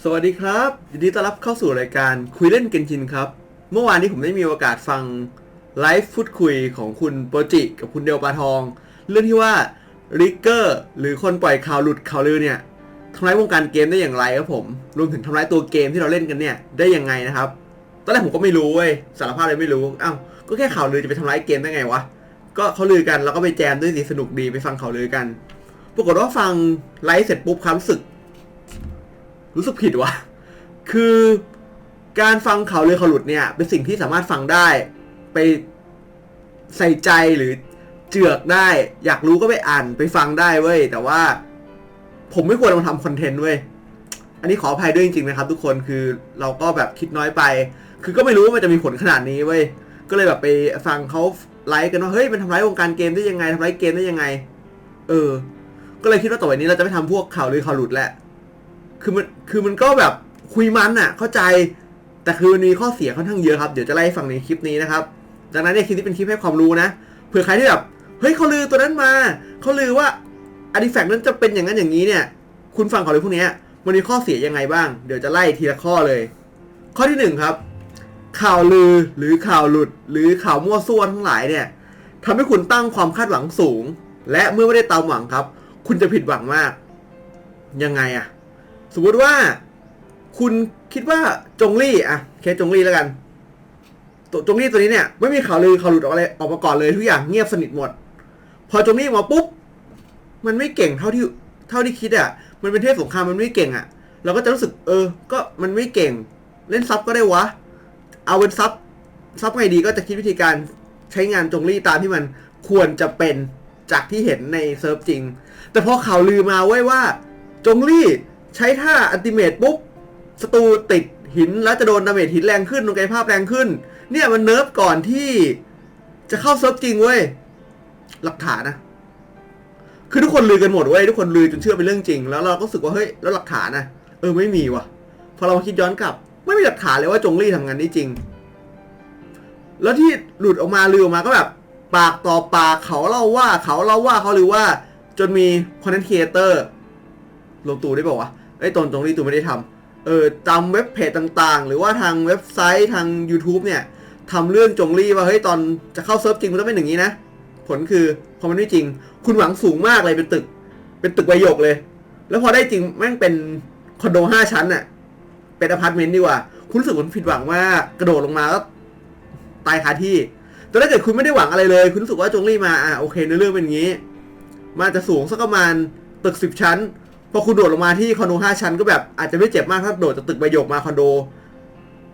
สวัสดีครับยินดีต้อนรับเข้าสู่รายการคุยเล่นเกนชินครับ เมื่อวานนี้ผมได้มีโอกาสฟังไลฟ์พูดคุยของคุณโปรจิกับคุณเดลปาทอง เรื่องที่ว่าริกเกอร์หรือคนปล่อยข่าวหลุดข่าวลือเนี่ยทำร้ายวงการเกมได้อย่างไรครับผมรวมถึงทำร้ายตัวเกมที่เราเล่นกันเนี่ยได้ยังไงนะครับตอนแรกผมก็ไม่รู้เว้ยสารภาพเลยไม่รู้อ้าวก็แค่ข่าวลือจะไปทำร้ายเกมได้ไงวะก็เขาลือกันแล้วก็ไปแจมด้วยสิสนุกดีไปฟังข่าวลือกัน ปรากฏว่าฟังไลฟ์เสร็จปุ๊บความรู้สึก รู้สึกผิดวะคือการฟังข่าวเรือข่าวหลุดเนี่ย เป็นสิ่งที่สามารถฟังได้ไปใส่ใจหรือเจือกได้ อยากรู้ก็ไปอ่านไปฟังได้เว้ย แต่ว่า ผมไม่ควรมาทำคอนเทนต์เว้ย อันนี้ขออภัยด้วยจริงๆนะครับ ทุกคนคือเราก็แบบคิดน้อยไป คือก็ไม่รู้ว่ามันจะมีผลขนาดนี้เว้ย ก็เลยแบบไปฟังเขาไลฟ์กันว่าเฮ้ยมันทำร้ายวงการเกมได้ยังไงทำร้ายเกมได้ยังไง เออ ก็เลยคิดว่าต่อไปนี้เราจะไม่ทำพวกข่าวลือข่าวหลุดแหละ คือมันคือมันก็แบบคุยมันอะเข้าใจ แต่คือมันมีข้อเสียค่อนข้างเยอะครับ เดี๋ยวจะไล่ฟังในคลิปนี้นะครับจากนั้นเนี่ยคลิปนี้เป็นคลิปให้ความรู้นะเผื่อใครที่แบบเฮ้ยเขาลือตัวนั้นมาเขาลือว่าอาร์ติแฟกต์นั้นจะเป็นอย่างนั้นอย่างนี้เนี่ย คุณฟังข่าวลือพวกนี้มันมีข้อเสียยังไงบ้าง เดี๋ยวจะไล่ทีละข้อเลย ข้อที่หนึ่งครับ ข่าวลือหรือข่าวหลุด หรือข่าวมั่วซั่วทั้งหลายเนี่ยทำให้คุณตั้งความคาดหวังสูง และเมื่อไม่ได้ตามหวังครับ คุณจะผิดหวังมาก ยังไงอะ สมมติว่า คุณคิดว่าจงลี่อะแค่จงลี่แล้วกัน ตัวจงลี่ตัวนี้เนี่ย ไม่มีข่าวลือข่าวหลุดออกอะไรออกมาก่อนเลยทุกอย่างเงียบสนิทหมด พอจงลี่มาปุ๊บ มันไม่เก่งเท่าที่เท่าที่คิดอะมันเป็นเทพสงครามมันไม่เก่งอะเราก็จะรู้สึกเออ ก็มันไม่เก่ง เล่นซับก็ได้วะ เอาเป็นซับซับไงดีก็จะคิดวิธีการใช้งานจงลี่ตามที่มันควรจะเป็นจากที่เห็นในเซิร์ฟจริง แต่พอข่าวลือมาไว้ว่า จงลี่ ใช้ท่าอันติเมตปุ๊บศัตรูติดหินแล้วจะโดนดาเมจหินแรงขึ้นดวงกายภาพแรงขึ้น เนี่ยมันเนิร์ฟก่อนที่จะเข้าเซิร์ฟจริงเว้ย หลักฐานนะคือทุกคนลือกันหมดเว้ยทุกคนลือจนเชื่อเป็นเรื่องจริง แล้วเราก็รู้สึกว่าเฮ้ยแล้วหลักฐานนะเออไม่มีว่ะ พอเรามาคิดย้อนกลับ ไม่มีหลักฐานเลยว่าจงลี่ทำงานนี้จริง แล้วที่หลุดออกมาลือออกมาก็แบบ ปากต่อปากเขาเล่าว่าเขาเล่าว่าเขาหรือว่า จนมีคอนเทนต์ครีเอเตอร์ลงตูได้บอกว่า ไอ้ตนตรงนี้ตูไม่ได้ทำเออตามเว็บเพจต่างๆ หรือว่าทางเว็บไซต์ทาง YouTube เนี่ยทำเรื่องจงลี่ว่าเฮ้ยตอนจะเข้าเซิร์ฟจริงมันต้องเป็นอย่างนี้นะ ผลคือพอมันไม่จริง คุณหวังสูงมากเลยเป็นตึก เป็นตึกใบหยกเลย แล้วพอได้จริงแม่งเป็นคอนโดห้าชั้นน่ะเป็นอพาร์ตเมนต์ดีกว่า คุณรู้สึกผิดหวังมากระโดดลงมาก็ตายคาที่ แต่ถ้าเกิดคุณไม่ได้หวังอะไรเลย คุณรู้สึกว่าจงลี่มาอะโอเคในเรื่องเป็นอย่างนี้ มาจะสูงสักประมาณตึกสิบชั้น พอคุณโดดลงมาที่คอนโดห้าชั้นก็แบบอาจจะไม่เจ็บมากถ้าโดดจากตึกใบหยกมาคอนโด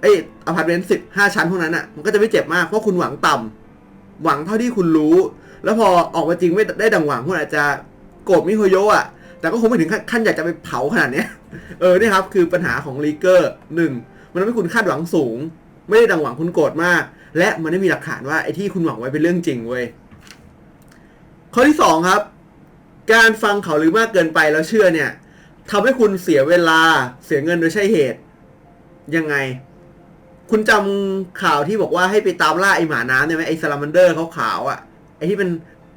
เอ้อพาร์ตเมนต์สิบห้าชั้นพวกนั้นอะมันก็จะไม่เจ็บมากเพราะคุณหวังต่ำหวังเท่าที่คุณรู้ แล้วพอออกมาจริงไม่ได้ดังหวังคุณอาจจะโกรธมิโฮโยะอะแต่ก็คงไม่ถึงขั้นขั้นอยากจะไปเผาขนาดเนี้ยเออเนี่ยครับคือปัญหาของลีเกอร์หนึ่งมันทำให้คุณคาดหวังสูง ไม่ได้ดังหวังคุณโกรธมาก และมันไม่มีหลักฐานว่าไอ้ที่คุณหวังไว้เป็นเรื่องจริงเว้ยข้อที่สองครับ การฟังเขาหรือมากเกินไปแล้วเชื่อเนี่ยทำให้คุณเสียเวลาเสียเงินโดยใช่เหตุ ยังไง คุณจำข่าวที่บอกว่าให้ไปตามล่าไอหมาน้ำเนี่ยไหมไอซาลามันเดอร์ขาวๆอะไอที่มัน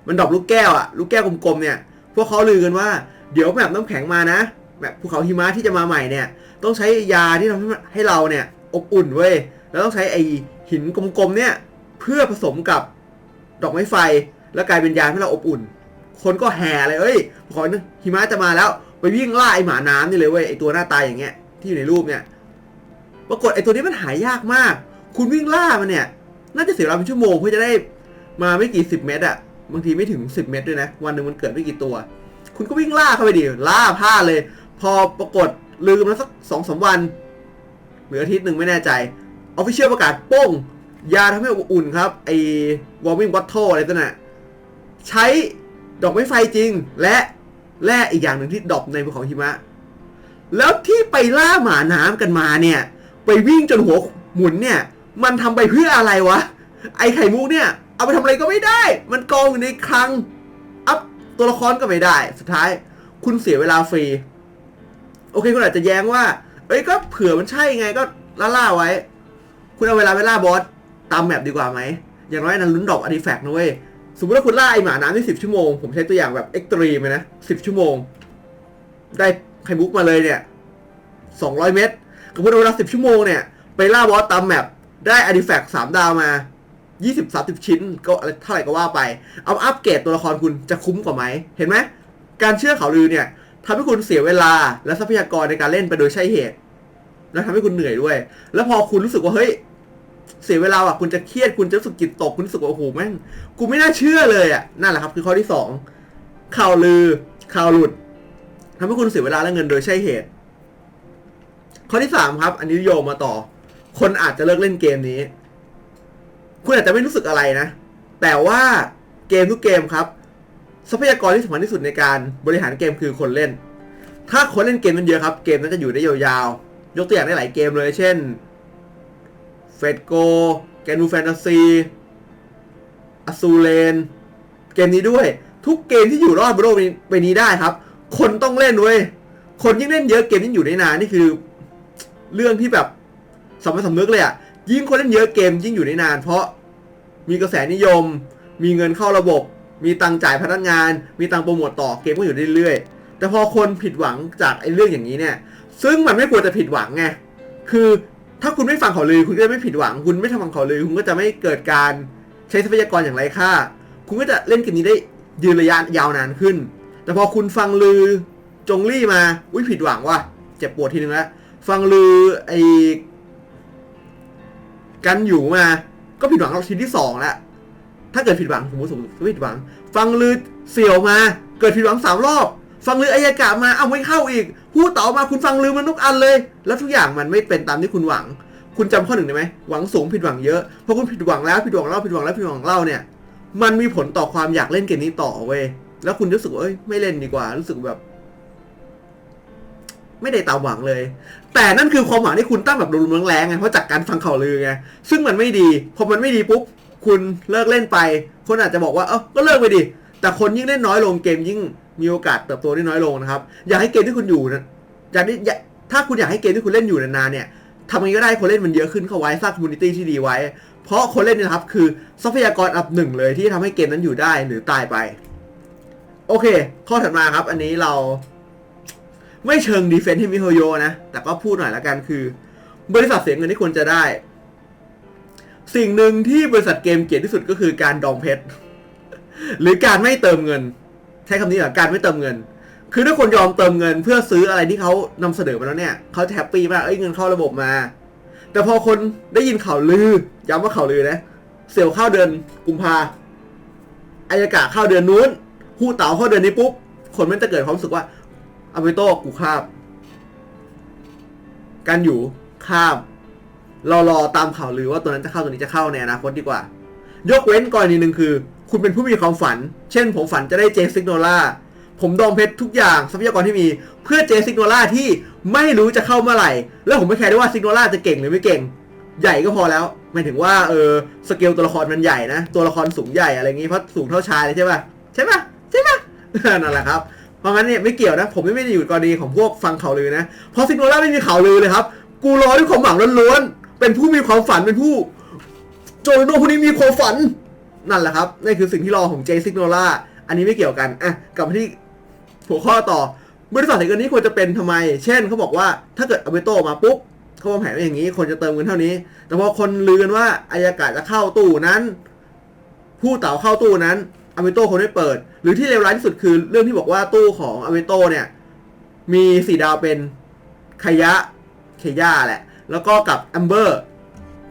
มันดอปลูกแก้วอะลูกแก้วกลมๆเนี่ย พวกเขาลือกันว่าเดี๋ยวแบบน้ำแข็งมานะแบบภูเขาหิมะที่จะมาใหม่เนี่ย ต้องใช้ยาที่ทำให้ให้เราเนี่ย อบอุ่นเว้ยแล้วต้องใช้ไอหินกลมๆเนี่ย เพื่อผสมกับดอกไม้ไฟ แล้วกลายเป็นยาให้เราอบอุ่น คนก็แห่เลยเอ้ยขอหิมะจะมาแล้ว ไปวิ่งล่าไอหมาน้ำนี่เลยเว้ยไอตัวหน้าตายอย่างเงี้ยที่อยู่ในรูปเนี่ยปรากฏไอตัวนี้มันหายากมาก คุณวิ่งล่ามันเนี่ย น่าจะเสียเวลาเป็นชั่วโมงเพื่อจะได้มาไม่กี่สิบเมตรอะบางทีไม่ถึงสิบเมตรด้วยนะ วันหนึ่งมันเกิดไม่กี่ตัว คุณก็วิ่งล่าเข้าไปดิล่าพลาเลย พอปรากฏลืมแล้วสักสองสามวันหรืออาทิตย์หนึ่งไม่แน่ใจออฟฟิเชียลประกาศโป้งยาทำให้อุ่นครับไอวอร์มิ่งวัตโทอะไรตัวน่ะใช้ ดอกไม้ไฟจริง และแร่อีกอย่างหนึ่งที่ดรอปในภูเขาหิมะ แล้วที่ไปล่าหมาน้ำกันมาเนี่ย ไปวิ่งจนหัวหมุนเนี่ย มันทำไปเพื่ออะไรวะ ไอไข่มุกเนี่ย เอาไปทำอะไรก็ไม่ได้ มันกองอยู่ในคลัง อัพตัวละครก็ไม่ได้ สุดท้าย คุณเสียเวลาฟรี โอเคคุณอาจจะแย้งว่า เอ้ยก็เผื่อมันใช่ไงก็ล่าล่าไว้ คุณเอาเวลาไปล่าบอสตามแมปดีกว่าไหม อย่างน้อยนั้นลุ้นดอกอาร์ติแฟกต์นะเว้ย สมมติว่าคุณล่าไอหมาน้ำที่สิบชั่วโมง ผมใช้ตัวอย่างแบบเอ็กตรีมเลยนะสิบชั่วโมง ได้ไข่มุกมาเลยเนี่ย200เมตรกับคุณเอาเวลา10ชั่วโมงเนี่ย ไปล่าบอสตามแมปได้อาร์ติแฟกต์3ดาวมา20 30ชิ้น ก็อะไรเท่าไหร่ก็ว่าไป เอาอัปเกรดตัวละครคุณจะคุ้มกว่าไหม เห็นไหม การเชื่อข่าวลือเนี่ยทำให้คุณเสียเวลาและทรัพยากรในการเล่นไปโดยใช่เหตุ และทำให้คุณเหนื่อยด้วย แล้วพอคุณรู้สึกว่าเฮ้ย เสียเวลาอะคุณจะเครียดคุณจะรู้สึกจิตตกคุณรู้สึกว่าโอ้โหแม่งกูไม่น่าเชื่อเลยอะนั่นแหละครับคือข้อที่สองข่าวลือข่าวหลุดทำให้คุณเสียเวลาและเงินโดยใช่เหตุ ข้อที่สามครับ อันนี้โยงมาต่อ คนอาจจะเลิกเล่นเกมนี้ คุณอาจจะไม่รู้สึกอะไรนะ แต่ว่าเกมทุกเกมครับ ทรัพยากรที่สำคัญที่สุดในการบริหารเกมคือคนเล่น ถ้าคนเล่นเกมมันเยอะครับ เกมนั้นจะอยู่ได้ยาวๆยกตัวอย่างได้หลายเกมเลย เช่น เฟดโก แกนูแฟนตาซีอสูเลน เกมนี้ด้วย ทุกเกมที่อยู่รอดบนโลกใบนี้ได้ครับ คนต้องเล่นเว้ย คนยิ่งเล่นเยอะเกมยิ่งอยู่ได้นานนี่คือ เรื่องที่แบบสำคัญสำนึกเลยอะ่ะ ยิ่งคนเล่นเยอะเกมยิ่งอยู่ได้นาน เพราะมีกระแสนิยม มีเงินเข้าระบบ มีตังจ่ายพนักงาน มีตังโปรโมทต่อเกมก็อยู่เรื่อยๆ แต่พอคนผิดหวังจากไอ้เรื่องอย่างนี้เนี่ย ซึ่งมันไม่ควรจะผิดหวังไง คือ ถ้าคุณไม่ฟังเขาลือคุณก็จะไม่ผิดหวัง คุณไม่ทำฟังเขาลือคุณก็จะไม่เกิดการใช้ทรัพยากรอย่างไรค่า คุณก็จะเล่นเกมนี้ได้ยืนระยะยาวนานขึ้น แต่พอคุณฟังลือจงรี่มา อุ้ยผิดหวังว่ะเจ็บปวดทีนึงแล้วฟังลือไอ้กันอยู่มา ก็ผิดหวังเราทีที่สองแล้วถ้าเกิดผิดหวังสมมติสมมติผิดหวัง ฟังลือเสี่ยวมา เกิดผิดหวังสามรอบ ฟังลืออายากะมาเอาไม่เข้าอีก พูดต่อมาคุณฟังลือมันทุกอันเลย แล้วทุกอย่างมันไม่เป็นตามที่คุณหวัง คุณจำข้อหนึ่งได้ไหมหวังสูงผิดหวังเยอะพอคุณผิดหวังแล้วผิดหวังเล่าผิดหวังแล้วผิดหวังเล่าเนี่ย มันมีผลต่อความอยากเล่นเกมนี้ต่อเว้ยแล้วคุณรู้สึกเอ้ยไม่เล่นดีกว่า รู้สึกแบบ ไม่ได้ตามหวังเลย แต่นั่นคือความหวังที่คุณตั้งแบบรุนแรงไงเพราะจากการฟังข่าวลือไงซึ่งมันไม่ดีพอมันไม่ดีปุ๊บคุณเลิกเล่นไป คนอาจจะบอกว่าเออก็เลิกไปดิแต่คนยิ่งเล่นน้อยลงเกมยิ่ง มีโอกาสเติบโตได้น้อยลงนะครับ อยากให้เกมที่คุณอยู่นะอยากได้ถ้าคุณอยากให้เกมที่คุณเล่นอยู่นานๆเนี่ยทำยังไงก็ได้คนเล่นมันเยอะขึ้นเข้าไว้สร้างคอมมูนิตี้ที่ดีไว้ เพราะคนเล่นเนี่ยนะครับคือทรัพยากรอันดับหนึ่งเลยที่ทำให้เกมนั้นอยู่ได้หรือตายไป โอเค ข้อถัดมาครับ อันนี้เรา ไม่เชิงดีเฟนต์ให้มิโฮโยนะ แต่ก็พูดหน่อยละกันคือ บริษัทเสียเงินที่ควรจะได้ สิ่งหนึ่งที่บริษัทเกมเกลียดที่สุดก็คือการดองเพชรหรือการไม่เติมเงิน ช้คำนี้เหรอการไม่เติมเงิน คือถ้าคนยอมเติมเงิน เพื่อซื้ออะไรที่เขานำเสนอมาแล้วเนี่ยเขาแฮปปี้มากเอ้ยเงินเข้าระบบมา แต่พอคนได้ยินข่าวลือย้ำว่าข่าวลือนะเสี่ยวเข้าเดือนกุมภาอายกะเข้าเดือนนู้นฮู้เต๋าเข้าเดือนนี้ปุ๊บคนมันจะเกิดความรู้สึกว่าอเมโต้กูข้ามการอยู่ข้ามรอรอตามข่าวลือว่าตัวนั้นจะเข้าตัวนี้จะเข้าในอนาคตดีกว่า ยกเว้นกรณีหนึ่งคือ คุณเป็นผู้มีความฝัน เช่น ผมฝันจะได้เจซิกโนล่าผมดองเพชรทุกอย่างทรัพยากรที่มีเพื่อเจซิกโนล่าที่ไม่รู้จะเข้าเมื่อไหร่ แล้วผมไม่แคร์ด้วยว่าซิกโนล่าจะเก่งหรือไม่เก่ง ใหญ่ก็พอแล้วหมายถึงว่าเออสเกลตัวละครมันใหญ่นะ ตัวละครสูงใหญ่อะไรอย่างงี้เพราะสูงเท่าชายเลยใช่ป่ะใช่ป่ะใช่ป่ะนั่นแหละครับเพราะงั้นเนี่ยไม่เกี่ยวนะ ผมไม่ได้อยู่กรณีของพวกฟังข่าวลือนะเพราะซิกโนล่าไม่มีข่าวลือเลยครับ กูรอด้วยความหวังล้วนๆเป็นผู้มีความฝันเป็นผู้โจโนคนนี้มีความฝัน นั่นแหละครับนี่คือสิ่งที่รอของเจซิกโนล่าอันนี้ไม่เกี่ยวกันอะกลับมาที่หัวข้อต่อบริษัทแห่งเงินนี้ควรจะเป็นทำไม เช่นเขาบอกว่าถ้าเกิดอเบโตมาปุ๊บเขาวางแผนไว้อย่างนี้ คนจะเติมเงินเท่านี้ แต่พอคนลือกันว่าอายากาศจะเข้าตู้นั้น ผู้เต่าเข้าตู้นั้นอเมโตคนไม่เปิด หรือที่เลวร้ายที่สุดคือเรื่องที่บอกว่าตู้ของอเมโตเนี่ย มีสีดาวเป็นขยะเคย่าแหละ แล้วก็กับแอมเบอร์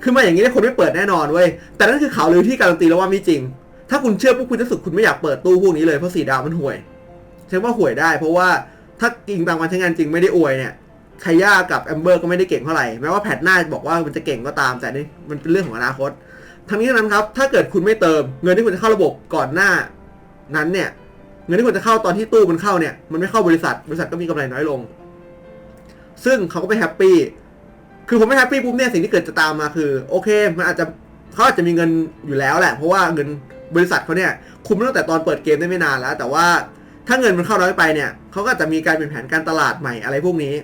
คือมาอย่างนี้เนี่ยคนไม่เปิดแน่นอนเว้ย แต่นั่นคือข่าวลือที่การันตีแล้วว่าไม่จริง ถ้าคุณเชื่อพวกคุณจะสึกคุณไม่อยากเปิดตู้พวกนี้เลยเพราะสีดาวมันห่วยใช่ว่าห่วยได้ เพราะว่าถ้าจริงตามการใช้งานจริงไม่ได้อวยเนี่ยไคย่ากับแอมเบอร์ก็ไม่ได้เก่งเท่าไหร่แม้ว่าแพทหน้าบอกว่ามันจะเก่งก็ตามแต่นี่มันเป็นเรื่องของอนาคต ทั้งนี้ทั้งนั้นครับ ถ้าเกิดคุณไม่เติมเงินที่คุณจะเข้าระบบก่อนหน้า นั้นเนี่ย เงินที่คุณจะเข้าตอนที่ตู้มันเข้าเนี่ยมันไม่เข้าบริษัทบริษัทก็มีกำไรน้อยลง ซึ่งเขาก็ไม่แฮปปี้ คือผมไม่แฮปปี้ปุ๊บเนี่ยสิ่งที่เกิดจะตามมาคือ โอเค มันอาจจะเขาอาจจะมีเงินอยู่แล้วแหละ เพราะว่าเงินบริษัทเขาเนี่ยคุมตั้งแต่ตอนเปิดเกมได้ไม่นานแล้ว แต่ว่าถ้าเงินมันเข้าน้อยไปเนี่ยเขาก็จะมีการเปลี่ยนแผนการตลาดใหม่อะไรพวกนี้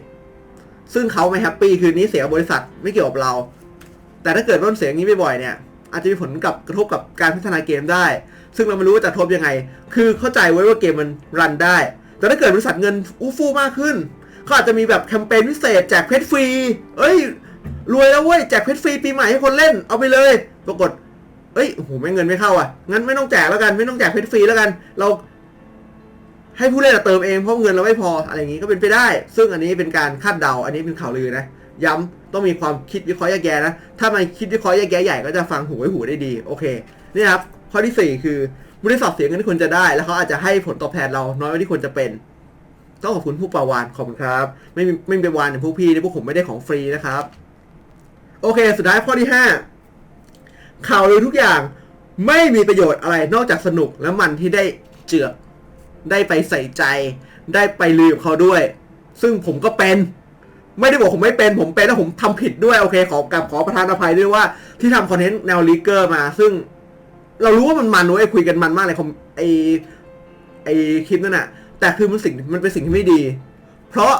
ซึ่งเขาไม่แฮปปี้คือนี้เสียบริษัทไม่เกี่ยวกับเรา แต่ถ้าเกิดว่ามันเสียอย่างนี้บ่อยๆเนี่ยอาจจะมีผลกับกระทบกับการพัฒนาเกมได้ ซึ่งเราไม่รู้ว่าจะกระทบยังไง คือเข้าใจไว้ว่าเกมมันรันได้ แต่ถ้าเกิดบริษัทเงินอู้ฟู่มากขึ้น เขาอาจจะมีแบบแคมเปญพิเศษแจกเพชรฟรี เอ้ย รวยแล้วเว้ยแจกเพชรฟรีปีใหม่ให้คนเล่น เอาไปเลย ปรากฏ เอ้ย โอ้โห ไม่เงินไม่เข้าอะ งั้นไม่ต้องแจกแล้วกัน ไม่ต้องแจกเพชรฟรีแล้วกัน เราให้ผู้เล่นเติมเองเพราะเงินเราไม่พออะไรอย่างงี้ก็เป็นไปได้ ซึ่งอันนี้เป็นการคาดเดา อันนี้เป็นข่าวลือนะ ย้ำต้องมีความคิดวิเคราะห์แยกแยะนะ ถ้ามันคิดวิเคราะห์แยกแยะใหญ่ก็จะฟังหูไว้หูได้ดี โอเค นี่ครับ ข้อที่สี่คือบริษัทเสียเงินที่ควรจะได้ แล้วเขาอาจจะให้ผลตอบแทนเราน้อยกว่าที่ควรจะเป็น ต้องขอบคุณผู้ประวานขอบคุณครับ ไม่มีไม่มีไปวานอย่างพวกพี่นะพวกผมไม่ได้ของฟรีนะครับ โอเค สุดท้ายข้อที่ห้าข่าวลือทุกอย่างไม่มีประโยชน์อะไรนอกจากสนุกและมันที่ได้เจือกได้ไปใส่ใจ ได้ไปลือกับเขาด้วย ซึ่งผมก็เป็น ไม่ได้บอกผมไม่เป็น ผมเป็นแล้วผมทำผิดด้วยโอเค ขอกลับขอประทานอภัยด้วยว่า ที่ทำคอนเทนต์แนวลีเกอร์มา ซึ่ง เรารู้ว่ามันมันเว้ยคุยกันมันมากเลยคอมไอไอคลิปนั่นน่ะ แต่คือมันสิ่งมันเป็นสิ่งที่ไม่ดี เพราะ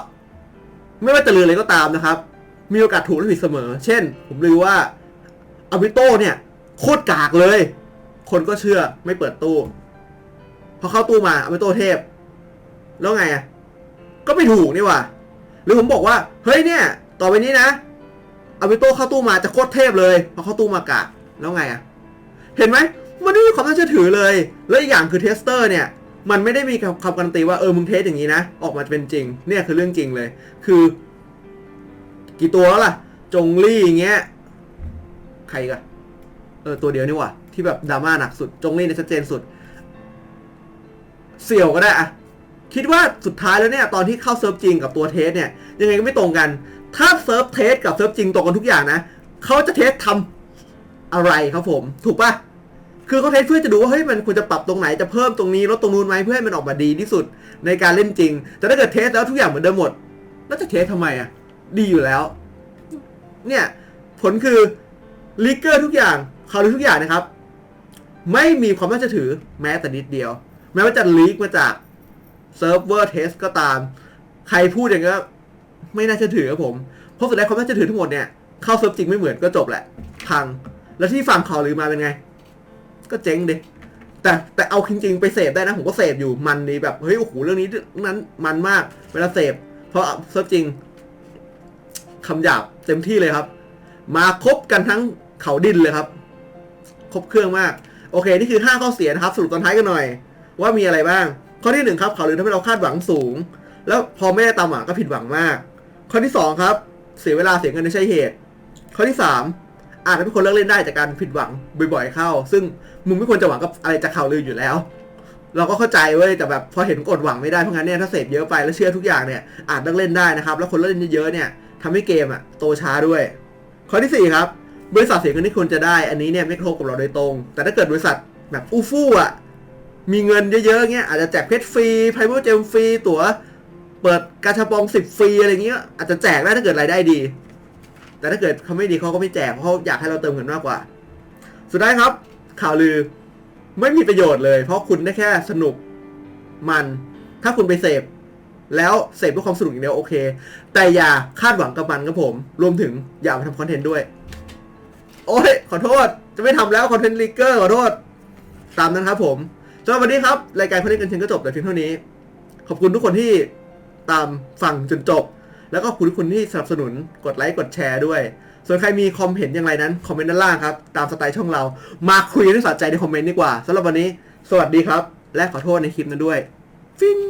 ไม่ว่าจะลืออะไรก็ตามนะครับ มีโอกาสถูกและผิดเสมอ เช่น ผมลือว่าอาบิโต้เนี่ย โคตรกากเลย คนก็เชื่อไม่เปิดตู้พอเข้าตู้มาอาบิโต้เทพ แล้วไงอะก็ไม่ถูกนี่ว่าหรือผมบอกว่าเฮ้ยเนี่ย ต่อไปนี้นะอาบิโต้เข้าตู้มาจะโคตรเทพเลยพอเข้าตู้มากากแล้วไงอะเห็นไหมมันไม่มีความน่าเชื่อถือเลย แล้วอีกอย่างคือเทสเตอร์เนี่ย มันไม่ได้มีคำการันตีว่าเออมึงเทสอย่างนี้นะ ออกมาเป็นจริง เนี่ยคือเรื่องจริงเลย คือ กี่ตัวแล้วล่ะ จงลี่อย่างเงี้ย ใครกันเออตัวเดียวนี่ว่าที่แบบดราม่าหนักสุด จงลี่เนี่ยชัดเจนสุด เสี่ยวก็ได้อะคิดว่าสุดท้ายแล้วเนี่ย ตอนที่เข้าเซิร์ฟจริงกับตัวเทสเนี่ย ยังไงก็ไม่ตรงกัน ถ้าเซิร์ฟเทสกับเซิร์ฟจริงตรงกันทุกอย่างนะเขาจะเทสทำอะไรครับผม ถูกปะ คือเขาเทสเพื่อจะดูว่าเฮ้ยมันควรจะปรับตรงไหนจะเพิ่มตรงนี้ลดตรงนู้นไหมเพื่อให้มันออกมาดีที่สุดในการเล่นจริง แต่ถ้าเกิดเทสแล้วทุกอย่างเหมือนเดิมหมด แล้วจะเทสทำไมอะ ดีอยู่แล้ว เนี่ย ผลคือลิเกอร์ทุกอย่างข่าวลือทุกอย่างนะครับ ไม่มีความน่าเชื่อถือแม้แต่นิดเดียว แม้ว่าจะลีกมาจากเซิร์ฟเวอร์เทสก็ตาม ใครพูดอย่างนี้ก็ไม่น่าเชื่อถือครับผม เพราะสุดท้ายความน่าเชื่อถือทั้งหมดเนี่ยเข้าเซิร์ฟจริงไม่เหมือนก็จบแหละ พัง แล้วที่ฟังข่าวลือมาเป็นไง ก็เจ๊งดิแต่แต่เอาจริงๆไปเสพได้นะ ผมก็เสพอยู่มันดีแบบเฮ้ยโอ้โหเรื่องนี้นั้นมันมากเวลาเสพเพราะเซิร์ฟจริงคำหยาบเต็มที่เลยครับ มาครบกันทั้งเขาดินเลยครับ ครบเครื่องมาก โอเค นี่คือ 5 ข้อเสียนะครับ สรุปตอนท้ายกันหน่อย ว่ามีอะไรบ้าง ข้อที่ 1 ครับเขาลือทำให้เราคาดหวังสูง แล้วพอไม่ได้ตามหวังก็ผิดหวังมาก ข้อที่ 2 ครับ เสียเวลาเสียเงินไม่ใช่เหตุ ข้อที่ 3 อาจทำให้คนเลิกเล่นได้จากการผิดหวังบ่อยๆเข้า ซึ่งมึงไม่ควรจะหวังกับอะไรจากข่าวลืออยู่แล้ว เราก็เข้าใจเว้ยแต่แบบพอเห็นกดหวังไม่ได้เพราะงั้นเนี่ยถ้าเสพเยอะไปแล้วเชื่อทุกอย่างเนี่ยอาจเลิกเล่นได้นะครับ แล้วคนเล่นเยอะๆเนี่ยทำให้เกมอะโตช้าด้วย ข้อที่ 4 ครับ บริษัทเสียเงินที่ควรจะได้ อันนี้เนี่ยไม่กระทบกับเราโดยตรง แต่ถ้าเกิดบริษัทแบบอู้ฟู่อะมีเงินเยอะๆเงี้ยอาจจะแจกเพชรฟรีไพรเวอร์เจมฟรีตั๋วเปิดกาชาปองสิบฟรีอะไรเงี้ยอาจจะแจกได้ถ้าเกิดรายได้ดี แต่ถ้าเกิดเขาไม่ดีเขาก็ไม่แจกเพราะเขาอยากให้เราเติมเงินมากกว่า สุดท้ายครับ ข่าวลือไม่มีประโยชน์เลย เพราะคุณได้แค่สนุกมัน ถ้าคุณไปเสพแล้วเสพเพื่อความสนุกอย่างเดียวโอเค แต่อย่าคาดหวังกับมันครับผม รวมถึงอย่ามาทำคอนเทนต์ด้วย โอ้ยขอโทษ จะไม่ทำแล้วคอนเทนต์ลีเกอร์ขอโทษ ตามนั้นครับผมสำหรับวันนี้ครับ รายการคนเล่นกันชิงก็จบแต่เพียงเท่านี้ ขอบคุณทุกคนที่ตามฟังจนจบ แล้วก็ขอบคุณทุกคนที่สนับสนุนกดไลค์กดแชร์ด้วย ส่วนใครมีคอมเห็นอย่างไรนั้น คอมเมนต์ด้านล่างครับ ตามสไตล์ช่องเรา มาคุยกันให้สะใจในคอมเมนต์ดีกว่าสำหรับวันนี้ สวัสดีครับ และขอโทษในคลิปนั้นด้วย ฟิน